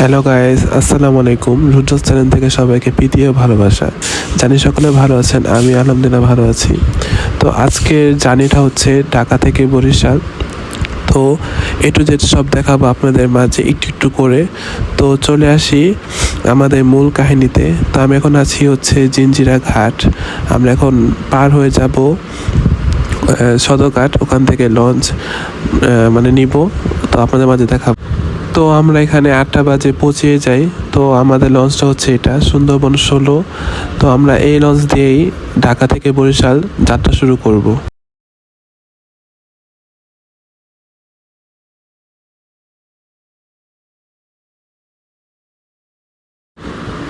Hello guys আসসালামু আলাইকুম রুদ্রস channel থেকে সবাইকে প্রীতীয় ভালোবাসা। জানি সকলে ভালো আছেন, আমি আলহামদুলিল্লাহ ভালো আছি। তো আজকের জার্নিটা হচ্ছে ঢাকা থেকে বরিশাল। তো এ টু জেড সব দেখাবো আপনাদের মাঝে একটু একটু করে। তো চলে আসি আমাদের মূল কাহিনীতে। তো আমি এখন আছি হচ্ছে জিঞ্জিরা ঘাট। আমরা এখন পার হয়ে যাব সদরঘাট। ওখান থেকে লঞ্চ মানে নিব। তো আপনাদের মাঝে দেখাবো। তো আমরা এখানে আটটা বাজে পৌঁছে যাই। তো আমাদের লঞ্চটা হচ্ছে এটা, সুন্দরবন ষোলো। তো আমরা এই লঞ্চ দিয়েই ঢাকা থেকে বরিশাল যাত্রা শুরু করব।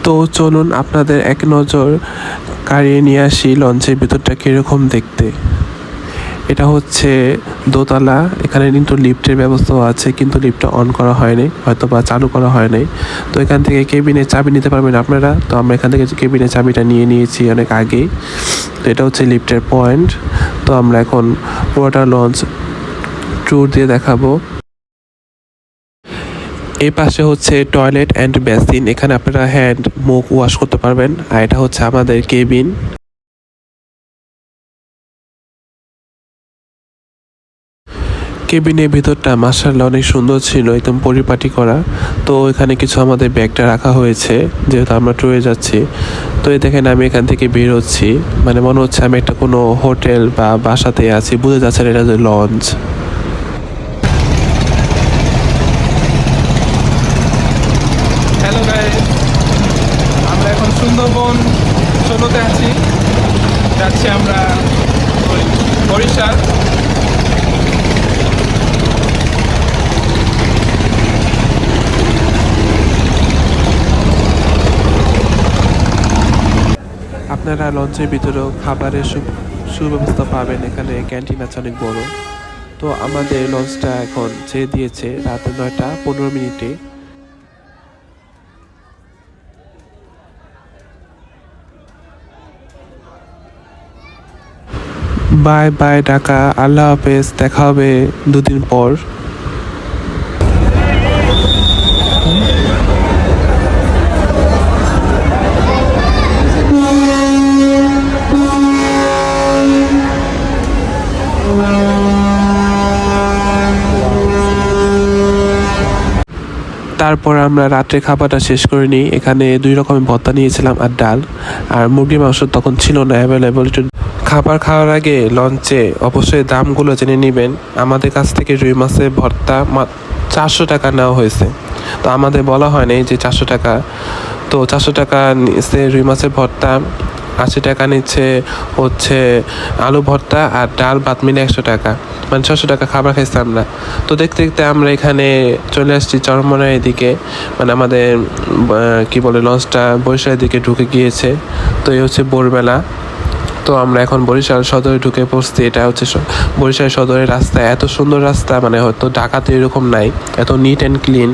তো চলুন আপনাদের এক নজর কাড়িয়ে নিয়ে আসি লঞ্চের ভিতরটা কীরকম দেখতে। এটা হচ্ছে দোতলা। এখানে কিন্তু লিফটের ব্যবস্থাও আছে, কিন্তু লিফটটা অন করা হয়নি হয়তো বা চালু করা হয়নি। তো এখান থেকে কেবিনে চাবি নিতে পারবেন আপনারা। তো আমরা এখান থেকে কেবিনে চাবিটা নিয়ে নিয়েছি অনেক আগেই। তো এটা হচ্ছে লিফটের পয়েন্ট। তো আমরা এখন পুরোটা লঞ্চ ট্যুর দিয়ে দেখাবো। এই পাশে হচ্ছে টয়লেট অ্যান্ড বেসিন এখানে আপনারা হ্যান্ড মুখ ওয়াশ করতে পারবেন। আর এটা হচ্ছে আমাদের কেবিন কেবিনের ভিতরটা মার্শাল্লাহ অনেক সুন্দর ছিল, একদম পরিপাটি করা। তো এখানে কিছু আমাদের ব্যাগটা রাখা হয়েছে, যেহেতু আমরা ট্যুরে যাচ্ছি। তো এই দেখেন আমি এখান থেকে বের হচ্ছি। মানে মনে হচ্ছে আমি একটা কোনো হোটেল বা বাসাতে আছি, বুঝে যাচ্ছে এটা যে লঞ্চ। আমরা বরিশাল। আপনারা লঞ্চের ভিতরেও খাবারের সু- সুব্যবস্থা পাবেন। এখানে ক্যান্টিন আছে অনেক বড়। তো আমাদের লঞ্চটা এখন ছেড়ে দিয়েছে রাত নয়টা পনেরো মিনিটে। বাই বাই ঢাকা আল্লাহ হাফেজ, দেখা হবে দুদিন পর। তারপর আমরা রাত্রে খাবারটা শেষ করে নিই। এখানে দুই রকমের ভর্তা নিয়েছিলাম আর ডাল। আর মুরগির মাংস তখন ছিল না অ্যাভেলেবল খাবার খাওয়ার আগে লঞ্চে অবশ্যই দামগুলো জেনে নেবেন। আমাদের কাছ থেকে রুই মাছের ভর্তা চারশো টাকা নেওয়া হয়েছে। তো আমাদের বলা হয়নি যে চারশো টাকা। তো চারশো টাকা নিচ্ছে রুই মাছের ভর্তা আশি টাকা নিচ্ছে হচ্ছে আলু ভর্তা আর ডাল ভাত মিলে একশো টাকা। মানে ছশো টাকা খাবার খাইছি আমরা। তো দেখতে দেখতে আমরা এখানে চলে আসছি চরমনার এদিকে। মানে আমাদের কি বলে, লঞ্চটা বরিশালের দিকে ঢুকে গিয়েছে। তো এই হচ্ছে ভোরবেলা। তো আমরা এখন বরিশাল সদরে ঢুকে পড়ছি। এটা হচ্ছে বরিশাল সদরের রাস্তা। এত সুন্দর রাস্তা মানে হয়তো ঢাকাতে এরকম নাই। এত নিট অ্যান্ড ক্লিন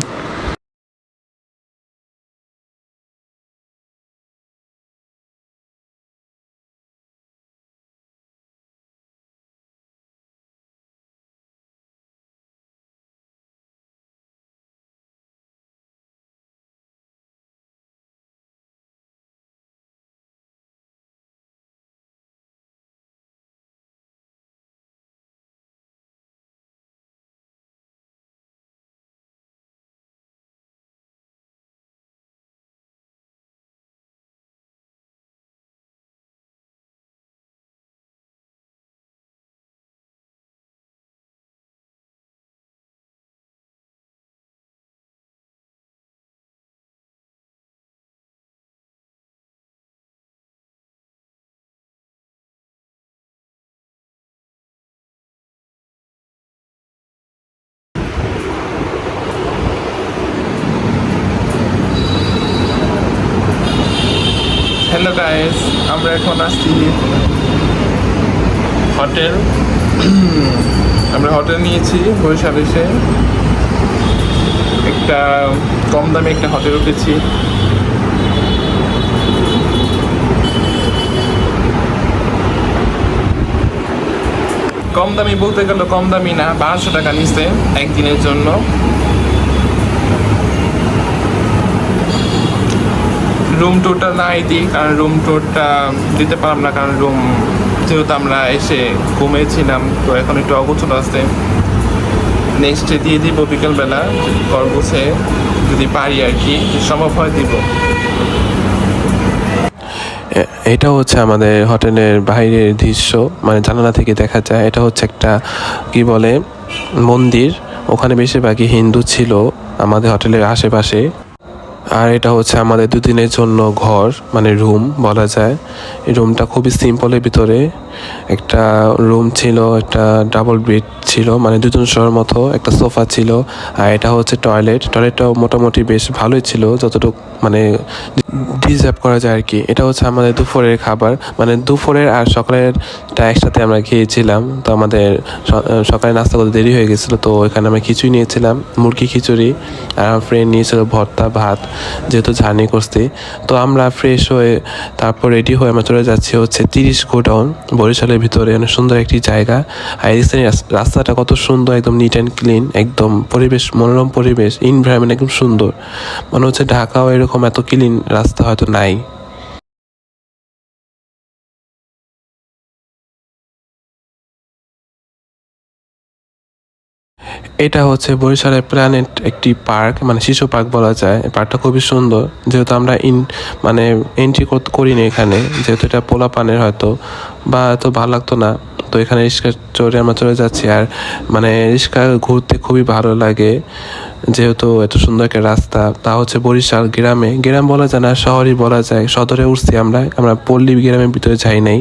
গাইস আমরা এখন আসছি হোটেল আমরা হোটেল নিয়েছি, বরিশাল এসে। একটা কম দামে একটা হোটেল উঠেছি। কম দামি বলতে গেলে কম দামি না, বারোশো টাকা নিচ্ছে একদিনের জন্য। রুম ট্যুরটা নাই দিই, কারণ রুম ট্যুরটা দিতে পারলাম না, কারণ রুম যেহেতু আমরা এসে ঘুমিয়েছিলাম, তো এখন একটু অগোছল আছে। নেক্সট দিয়ে দিব বিকেলবেলা, ঘর বসে যদি পারি আর কি সম্ভব হয় দিব। এটা হচ্ছে আমাদের হোটেলের বাইরের দৃশ্য মানে জানালা থেকে দেখা যায়। এটা হচ্ছে একটা, কি বলে, মন্দির। ওখানে বেশিরভাগই হিন্দু ছিল আমাদের হোটেলের আশেপাশে। আর এটা হচ্ছে আমাদের দুদিনের জন্য ঘর মানে রুম বলা যায়। এই রুমটা খুবই সিম্পলের ভিতরে। একটা রুম ছিল, একটা ডাবল বেড ছিল মানে দুজন শোয়ার মতো একটা সোফা ছিল, আর এটা হচ্ছে টয়লেট। টয়লেটটাও মোটামুটি বেশ ভালোই ছিল, যতটুকু মানে ডিজার্ভ করা যায় আর কি এটা হচ্ছে আমাদের দুপুরের খাবার। মানে দুপুরের আর সকালেরটা একসাথে আমরা খেয়েছিলাম, তো আমাদের সকালে নাস্তা করতে দেরি হয়ে গেছিল, তো এখানে আমরা খিচুড়ি নিয়েছিলাম, মুরগি খিচুড়ি, আর আমার ফ্রেন্ড নিয়েছিল ভর্তা, ভাত, যেহেতু জার্নি করছি। তো আমরা ফ্রেশ হয়ে তারপর রেডি হয়ে আমরা চলে যাচ্ছি হচ্ছে তিরিশ গোডাউন বরিশালের ভিতরে অনেক সুন্দর একটি জায়গা। আর এই স্থানীয় রাস- রাস্তাটা কত সুন্দর, একদম নিট অ্যান্ড ক্লিন একদম পরিবেশ, মনোরম পরিবেশ ইনভায়রনমেন্ট একদম সুন্দর। মনে হচ্ছে ঢাকাও এরকম এত ক্লিন রাস্তা হয়তো নাই। এটা হচ্ছে বরিশালের প্ল্যানেট একটি পার্ক মানে শিশু পার্ক বলা যায়। পার্কটা খুবই সুন্দর। যেহেতু আমরা ইন মানে এন্ট্রি করিনি এখানে, যেহেতু এটা পোলা পানের হয়তো। বা এত ভালো লাগতো না। তো এখানে রিক্সা চড়ে আমরা চলে যাচ্ছি। আর মানে রিক্সা ঘুরতে খুবই ভালো লাগে। যেহেতু এত সুন্দর একটা রাস্তা। তা হচ্ছে বরিশাল গ্রামে। গ্রাম বলা যায় না, শহরই বলা যায়। সদরে উঠছি আমরা। আমরা পল্লী গ্রামের ভিতরে যাই নাই।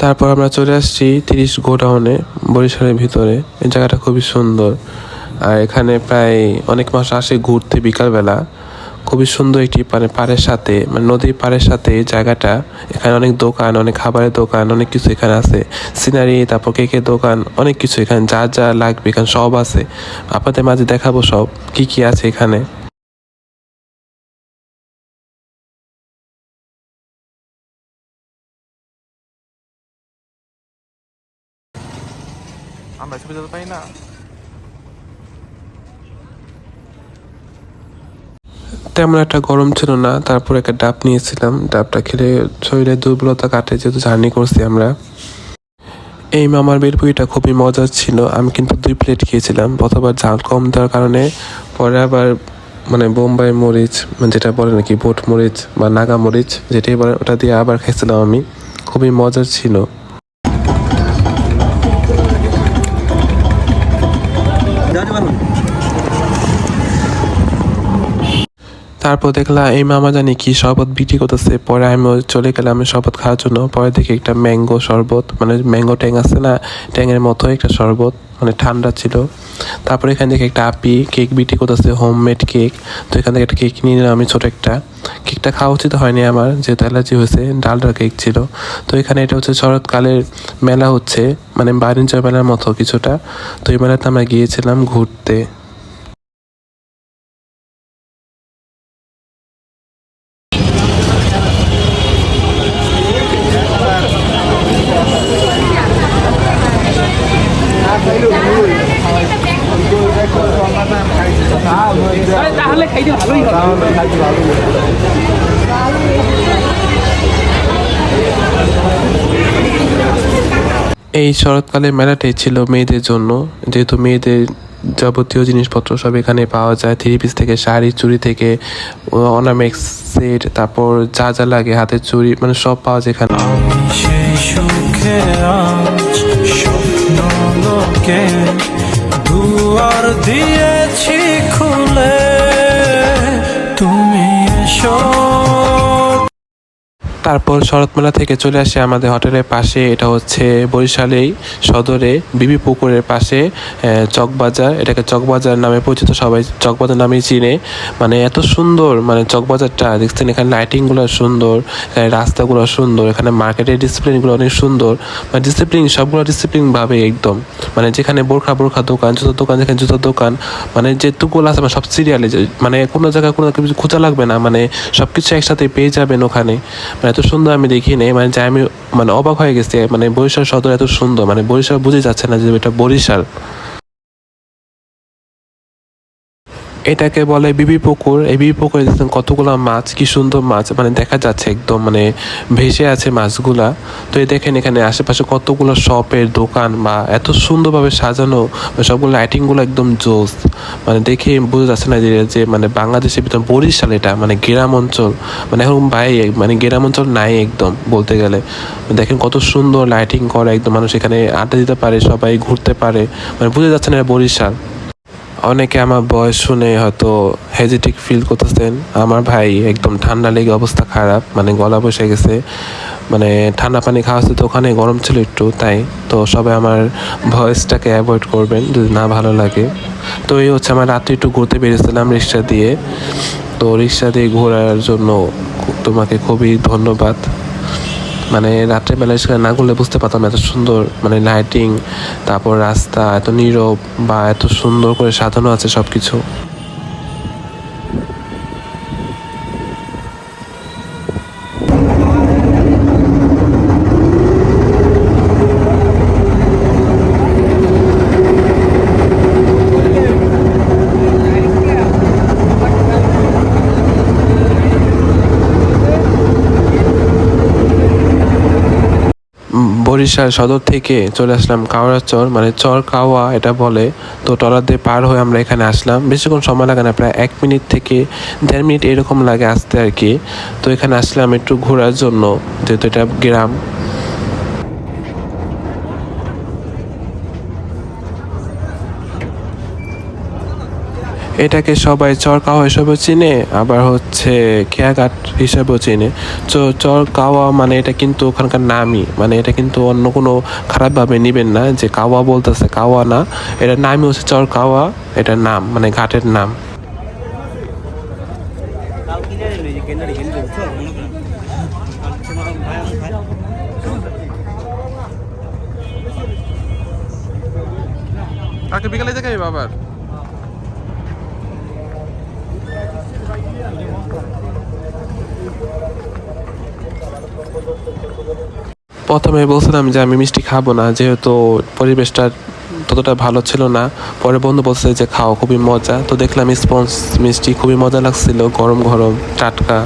তারপর আমরা চলে আসছি তিরিশ গোডাউনে, বরিশালের ভিতরে। এই জায়গাটা খুবই সুন্দর। আর এখানে প্রায় অনেক মাস আসে ঘুরতে বিকালবেলা। খুবই সুন্দর একটি মানে পাড়ের সাথে মানে নদীর পাড়ের সাথে এই জায়গাটা। এখানে অনেক দোকান, অনেক খাবারের দোকান, অনেক কিছু এখানে আছে। সিনারি তারপর কেকের দোকান, অনেক কিছু এখানে। যা যা লাগবে এখানে সব আছে। আপনাদের মাঝে দেখাবো সব। কি কি আছে এখানে? আমরা ছবি যেতে পারি না? তেমন একটা গরম ছিল না, তারপর একটা ডাব নিয়েছিলাম। ডাবটা খেলে শরীরের দুর্বলতা কাটে, যেহেতু জার্নি করছি আমরা। এই মামার বেলপুরিটা খুবই মজার ছিল। আমি কিন্তু দুই প্লেট খেয়েছিলাম। প্রথমবার ঝাল কম দেওয়ার কারণে, পরে আবার মানে বোম্বাই মরিচ মানে যেটা বলে নাকি বোট মরিচ বা নাগা মরিচ, যেটাই বলে, ওটা দিয়ে আবার খেয়েছিলাম আমি। খুবই মজার ছিল। তারপর দেখলাম, এই মামা জানি কি শরবত বিক্রি করতেছে। পরে আমি চলে গেলাম শরবত খাওয়ার জন্য। পরে দেখি একটা ম্যাঙ্গো শরবত মানে ম্যাঙ্গো ট্যাং আছে না, ট্যাঙের মতো একটা শরবত মানে ঠান্ডা ছিল। তারপরে এখান থেকে একটা আপি কেক বিক্রি করতেছে, হোমমেড কেক। তো এখান থেকে একটা কেক নিয়ে নিলাম, আমি ছোটো একটা। কেকটা খাওয়া উচিত হয়নি আমার, যেহেতু অ্যালার্জি হয়েছে ডালডার কেক ছিল। তো এখানে এটা হচ্ছে শরৎকালের মেলা হচ্ছে মানে বাণিজ্য মেলার মতো কিছুটা। তো এই মেলাতে আমরা গিয়েছিলাম ঘুরতে তাহলে খাইতে ভালোই হবে এই শরৎকালের মেলাটাই ছিল মেয়েদের জন্য। যেহেতু মেয়েদের যাবতীয় জিনিসপত্র সব এখানে পাওয়া যায়। থ্রি পিস থেকে শাড়ি, চুড়ি থেকে অর্নামেক্স সেট, তারপর যা যা লাগে, হাতের চুড়ি মানে সব পাওয়া যায় এখানে। দিয়েছি তারপর শরৎমেলা থেকে চলে আসে আমাদের হোটেলের পাশে, এটা হচ্ছে বরিশালেই সদরে বিবি পুকুরের পাশে চকবাজার। এটাকে চকবাজার নামে পরিচিত সবাই চকবাজার নামেই চিনে। মানে এত সুন্দর মানে চকবাজারটা, দেখছেন এখানে লাইটিংগুলো সুন্দর, এখানে রাস্তাগুলো সুন্দর, এখানে মার্কেটের ডিসিপ্লিনগুলো অনেক সুন্দর। মানে ডিসিপ্লিন সবগুলো ডিসিপ্লিন ভাবে একদম। মানে যেখানে বোরখা বোরখা দোকান, জুতোর দোকান, যেখানে জুতোর দোকান মানে যে তুকুল আছে মানে সব সিরিয়ালে মানে কোনো জায়গায় কোনো কিছু খোঁজা লাগবে না। মানে সব কিছু একসাথে পেয়ে যাবেন ওখানে। মানে এত সুন্দর আমি দেখি নেই মানে যে আমি মানে অবাক হয়ে গেছি মানে বরিশাল সদর এত সুন্দর মানে বরিশাল বুঝে যাচ্ছে না যে এটা বরিশাল। এটাকে বলে বিবি পুকুর। এই বিবি পুকুরে দেখছেন কতগুলো মাছ, কি সুন্দর মাছ মানে দেখা যাচ্ছে একদম মানে ভেসে আছে মাছগুলা। তো এই দেখেন এখানে আশেপাশে কতগুলো শপের দোকান, বা এত সুন্দরভাবে সাজানো সবগুলো লাইটিংগুলো একদম জোস। মানে দেখে বোঝা যাচ্ছে না যে যে মানে বাংলাদেশের ভিতর বরিশাল এটা মানে গ্রাম অঞ্চল। মানে এখন ভাই মানে গ্রাম অঞ্চল নাই একদম, বলতে গেলে। দেখেন কত সুন্দর লাইটিং করে, একদম মানুষ এখানে আড্ডা দিতে পারে, সবাই ঘুরতে পারে। মানে বোঝা যাচ্ছে না বরিশাল। অনেকে আমার বয়স শুনে হয়তো হেজিটিক ফিল করতেছেন। আমার ভাই একদম ঠান্ডা লেগে অবস্থা খারাপ মানে গলা বসে গেছে। মানে ঠান্ডা পানি খাওয়া হচ্ছে তো ওখানে, গরম ছিল একটু, তাই। তো সবাই আমার ভয়েসটাকে অ্যাভয়েড করবেন যদি না ভালো লাগে। তো এই হচ্ছে আমার রাত্রে একটু ঘুরতে বেরিয়েছিলাম রিক্সা দিয়ে। তো রিক্সা দিয়ে ঘোরার জন্য তোমাকে খুবই ধন্যবাদ। মানে রাত্রে রাত্রেবেলায় সেখানে না ঘুরলে বুঝতে পারতাম এত সুন্দর মানে লাইটিং তারপর রাস্তা এত নীরব বা এত সুন্দর করে সাজানো আছে সব কিছু বরিশাল সদর থেকে চলে আসলাম কাওড়া চর। মানে চর কাওয়া এটা বলে। তো টলার দিয়ে পার হয়ে আমরা এখানে আসলাম। বেশিক্ষণ সময় লাগে না, প্রায় এক মিনিট থেকে দেড় মিনিট এরকম লাগে আসতে আর কি। তো এখানে আসলাম একটু ঘোরার জন্য, যেহেতু এটা গ্রাম। এটাকে সবাই চর কাওয়া হিসেবে চিনে, আবার হচ্ছে খেয়াঘাট হিসেবেও চিনে। তো চর কাওয়া মানে এটা কিন্তু ওখানকার নামই মানে এটা কিন্তু অন্য কোনো খারাপভাবে নেবেন না, যে কাওয়া বলতেছে, কাওয়া না। এটার নামই হচ্ছে চর কাওয়া এটার নাম মানে ঘাটের নাম। বিকালে দেখাবি বাবার প্রথমে বলছিলাম যে আমি মিষ্টি খাব না, যেহেতু পরিবেশটা ততটা ভালো ছিল না। পরে বন্ধু বলছে যে খাও, খুবই মজা। তো দেখলাম স্পঞ্জ মিষ্টি খুবই মজা লাগছিল, গরম গরম, টাটকা।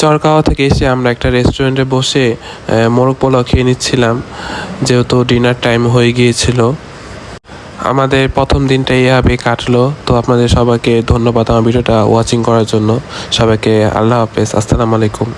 চরকাওয়া থেকে এসে আমরা একটা রেস্টুরেন্টে বসে মোরগ পোলাও খেয়ে নিচ্ছিলাম, যেহেতু ডিনার টাইম হয়ে গিয়েছিল। আমাদের প্রথম দিনটা এইভাবে কাটলো। তো আপনাদের সবাইকে ধন্যবাদ আমার ভিডিওটা ওয়াচিং করার জন্য। সবাইকে আল্লাহ হাফেজ। আসসালামু আলাইকুম।